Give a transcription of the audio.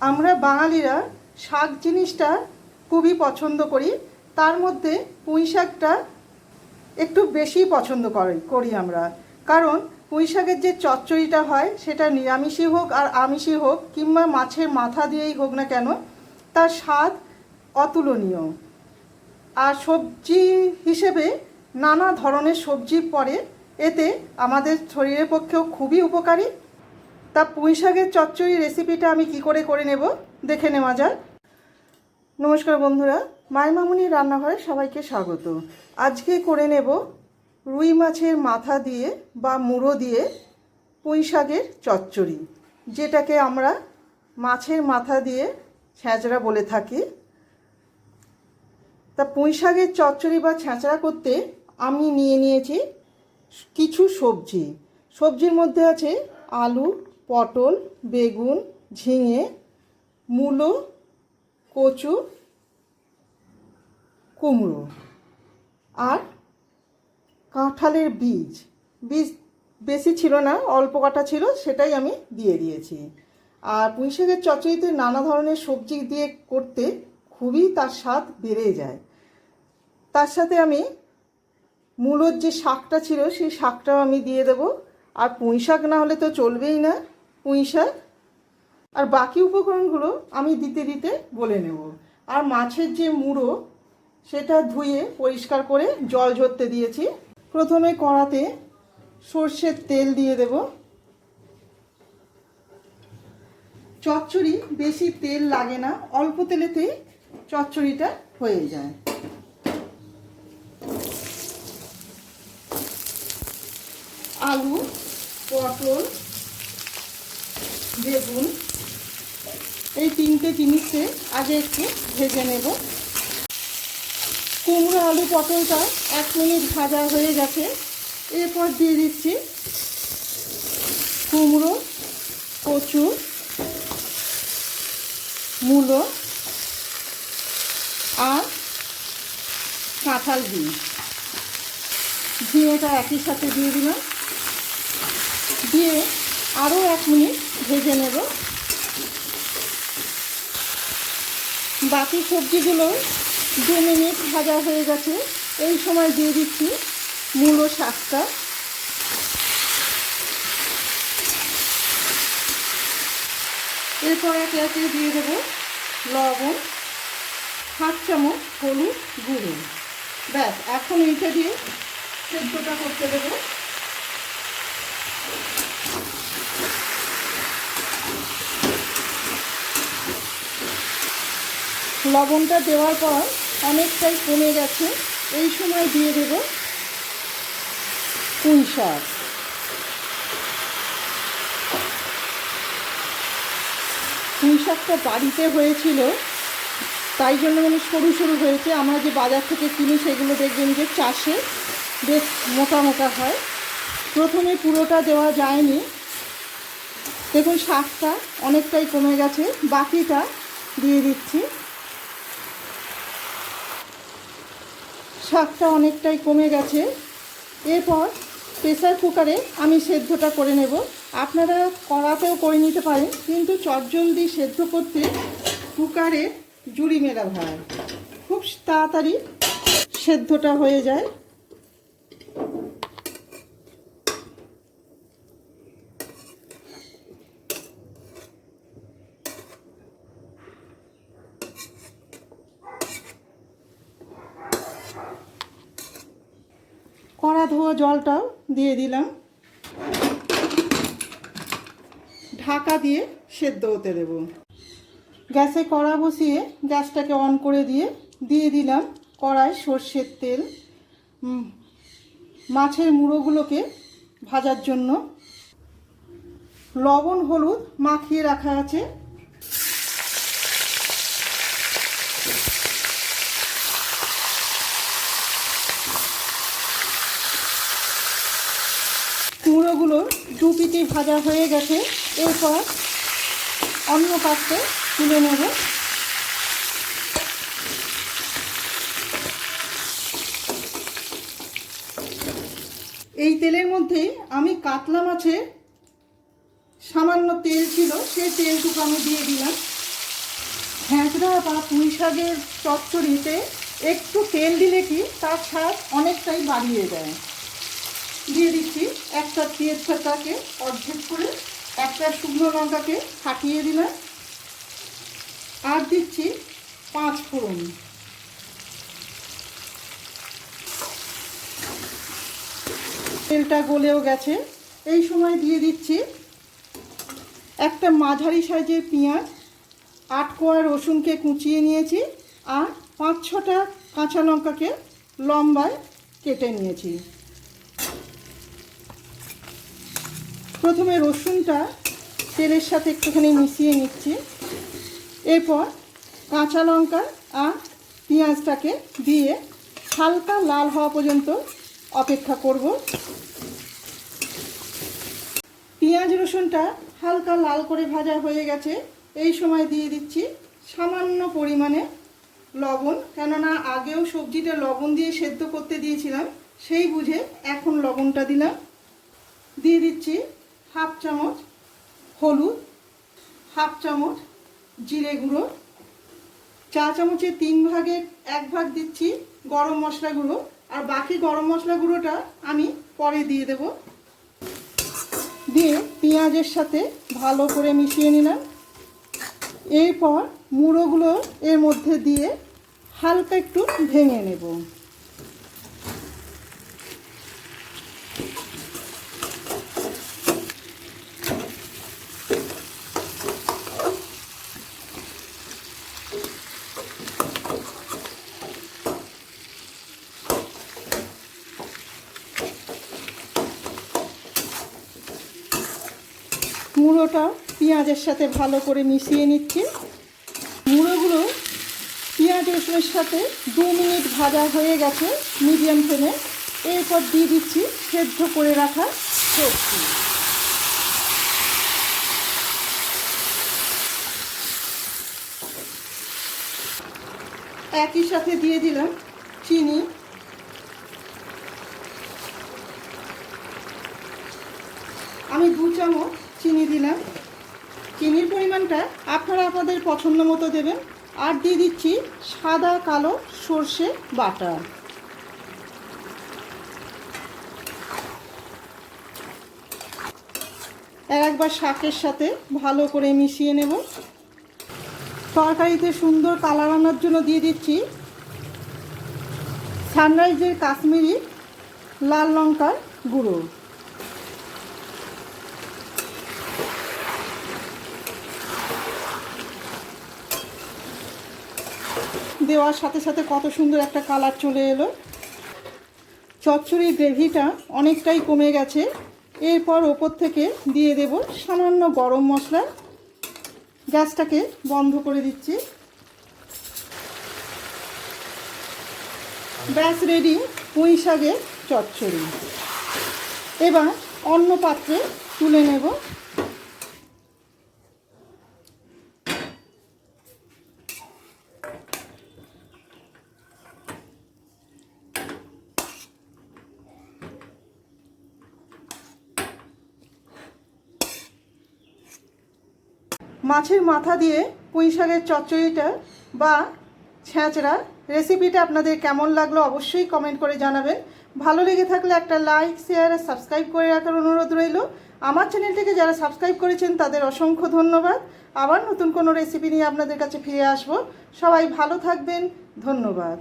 আমরা বাঙালিরা শাক জিনিসটা খুবই পছন্দ করি। তার মধ্যে পুঁই শাকটা একটু বেশি পছন্দ করি করি আমরা। কারণ পুঁই শাকের যে চচ্চড়িটা হয়, সেটা নিরামিষই হোক আর আমিষই হোক, কিংবা মাছের মাথা দিয়েই হোক না কেন, তার স্বাদ অতুলনীয়। আর সবজি হিসেবে নানা ধরনের সবজি পড়ে, এতে আমাদের শরীরের পক্ষেও খুবই উপকারী। তা পুঁই শাকের চচ্চড়ি রেসিপিটা আমি কি করে করে নেব? দেখে নেওয়া যাক। নমস্কার বন্ধুরা, মাই মামুনির রান্নাঘরে সবাইকে স্বাগত। আজকে করে নেব রুই মাছের মাথা দিয়ে বা মুড়ো দিয়ে পুঁই শাকের চচ্চড়ি, যেটাকে আমরা মাছের মাথা দিয়ে ছ্যাঁচড়া বলে থাকি। তা পুঁই শাকের চচ্চড়ি বা ছ্যাঁচড়া করতে আমি নিয়ে নিয়েছি কিছু সবজি। সবজির মধ্যে আছে আলু পটল, বেগুন, ঝিঙে, মূলো, কচু, কুমড়ো আর কাঁঠালের বীজ। বীজ বেশি ছিল না, অল্প কাটা ছিল, সেটাই আমি দিয়ে দিয়েছি। আর পুঁই শাকের চচ্চড়িতে নানা ধরনের সবজি দিয়ে করতে খুবই তার স্বাদ বেড়ে যায়। তার সাথে আমি মূলোর যে শাকটা ছিল, সেই শাকটাও আমি দিয়ে দেবো। আর পুঁই শাক না হলে তো চলবেই না। পুঁই শাক আর বাকি উপকরণগুলো আমি দিতে দিতে বলে নেব। আর মাছের যে মুড়ো, সেটা ধুয়ে পরিষ্কার করে জল ঝরতে দিয়েছি। প্রথমে কড়াতে সর্ষের তেল দিয়ে দেব। চচ্চড়ি, বেশি তেল লাগে না, অল্প তেলেতেই চচ্চড়িটা হয়ে যায় আলু পটল বেগুন এই তিনটে জিনিসকে আগে একটু ভেজে নেব। কুমড়ো, আলু, পটলটা এক মিনিট ভাজা হয়ে গেছে। এরপর দিয়ে দিচ্ছি কুমড়ো, কচু, মূলো আর কাঁঠাল বীজ ঝিঙেটা একই সাথে দিয়ে দিলাম। দিয়ে আরও এক মিনিট ভেজে নেব। বাকি সবজিগুলো দু মিনিট ভাজা হয়ে গেছে। এই সময় দিয়ে দিচ্ছি মূলো শাকটা। এরপর একে একে দিয়ে দেবো লবণ, হাফ চামচ হলুদ গুঁড়ো। ব্যাস, এখন এইটা দিয়ে সেদ্ধটা করতে দেবো। লবণটা দেওয়ার পর অনেকটাই কমে গেছে। এই সময় দিয়ে দেব পুঁই শাক। পুঁই শাকটা বাড়িতে হয়েছিল, তাই জন্য মানে সরু সরু হয়েছে। আমরা যে বাজার থেকে কিনি সেগুলো দেখবেন যে চাষে বেশ মোটা মোটা হয়। প্রথমে পুরোটা দেওয়া যায়নি। দেখুন, শাকটা অনেকটাই কমে গেছে। বাকিটা দিয়ে দিচ্ছি। শাকটা অনেকটাই কমে গেছে। এরপর প্রেসার কুকারে আমি সেদ্ধটা করে নেব। আপনারা কড়াতেও করে নিতে পারেন, কিন্তু চটজলদি সেদ্ধ করতে কুকারে জুড়ি মেরা হয় খুব তাড়াতাড়ি সেদ্ধটা হয়ে যায়। ধোয়া জলটাও দিয়ে দিলাম। ঢাকা দিয়ে সেদ্ধ হতে দেব। গ্যাসে কড়া বসিয়ে গ্যাসটাকে অন করে দিয়ে দিয়ে দিলাম কড়ায় সর্ষের তেল। মাছের মুড়োগুলোকে ভাজার জন্য। লবণ, হলুদ মাখিয়ে রাখা আছে। দু পিটি ভাজা হয়ে গেছে। এরপর অন্য পাত্রে তুলে নেব। এই তেলের মধ্যে আমি কাতলা মাছের সামান্য তেল ছিল সেই তেলটুকু আমি দিয়ে দিলাম। ছ্যাঁচড়া বা পুঁই শাকের চচ্চড়িতে একটু তেল দিলে কি তার স্বাদ অনেকটাই বাড়িয়ে দেয়। দিয়ে দিচ্ছি একটা তেজপাতাকে অর্ধেক করে একটা শুকনো লঙ্কাকে ফাটিয়ে দিলাম। আর দিচ্ছি পাঁচ ফোড়ন। তেলটা গলেও গেছে। এই সময় দিয়ে দিচ্ছি একটা মাঝারি সাইজের পেঁয়াজ, আট কোয়া রসুনকে কুচিয়ে নিয়েছি আর পাঁচ ছটা কাঁচা লঙ্কাকে লম্বায় কেটে নিয়েছি। প্রথমে রসুনটা তেলের সাথে একটুখানি মিশিয়ে নিচ্ছি। এরপর কাঁচা লঙ্কা আর পেঁয়াজটাকে দিয়ে হালকা লাল হওয়া পর্যন্ত অপেক্ষা করব। পেঁয়াজ রসুনটা হালকা লাল করে ভাজা হয়ে গেছে। এই সময় দিয়ে দিচ্ছি সামান্য পরিমাণে লবণ, কেননা আগেও সবজিটা লবণ দিয়ে সেদ্ধ করতে দিয়েছিলাম, সেই বুঝে এখন লবণটা দিলাম। দিয়ে দিচ্ছি হাফ চামচ হলুদ, হাফ চামচ জিরে গুঁড়ো, চা চামচের তিন ভাগের এক ভাগ দিচ্ছি গরম মশলা গুঁড়ো। আর বাকি গরম মশলা গুঁড়োটা আমি পরে দিয়ে দেব। দিয়ে পেঁয়াজের সাথে ভালো করে মিশিয়ে নিলাম। এরপর মুড়োগুলো এর মধ্যে দিয়ে হালকা একটু ভেঙে নেব। মুড়োটা পেঁয়াজের সাথে ভালো করে মিশিয়ে নিচ্ছি। মুড়োগুলো পেঁয়াজ রসুনের সাথে দু মিনিট ভাজা হয়ে গেছে মিডিয়াম ফ্লেমে। এরপর দিয়ে দিচ্ছি সেদ্ধ করে রাখা সবজি। একই সাথে দিয়ে দিলাম চিনি। আমি দু চামচ চিনি দিলাম। চিনির পরিমাণটা আপনারা আপনাদের পছন্দ মতো দেবেন। আর দিয়ে দিচ্ছি সাদা, কালো সর্ষে বাটা। একবার শাকের সাথে ভালো করে মিশিয়ে নেব। তরকারিতে সুন্দর কালার আনার জন্য দিয়ে দিচ্ছি সানরাইজের কাশ্মীরি লাল লঙ্কার গুঁড়ো। দেওয়ার সাথে সাথে কত সুন্দর একটা কালার চলে এলো। চচ্চড়ির গ্রেভিটা অনেকটাই কমে গেছে। এরপর ওপর থেকে দিয়ে দেব সামান্য গরম মশলা। গ্যাসটাকে বন্ধ করে দিচ্ছি। ব্যাস রেডি পুঁই শাকের চচ্চড়ি। এবার অন্য পাত্রে তুলে নেব। মাছের মাথা দিয়ে পুঁই শাকের চচ্চড়িটা বা ছ্যাঁচড়া রেসিপিটা আপনাদের কেমন লাগল অবশ্যই কমেন্ট করে জানাবেন। ভালো লেগে থাকলে একটা লাইক শেয়ার আর সাবস্ক্রাইব করে রাখার অনুরোধ রইল। আমার চ্যানেলটিকে যারা সাবস্ক্রাইব করেছেন, তাদের অসংখ্য ধন্যবাদ। আবার নতুন কোনো রেসিপি নিয়ে আপনাদের কাছে ফিরে আসব। সবাই ভালো থাকবেন। ধন্যবাদ।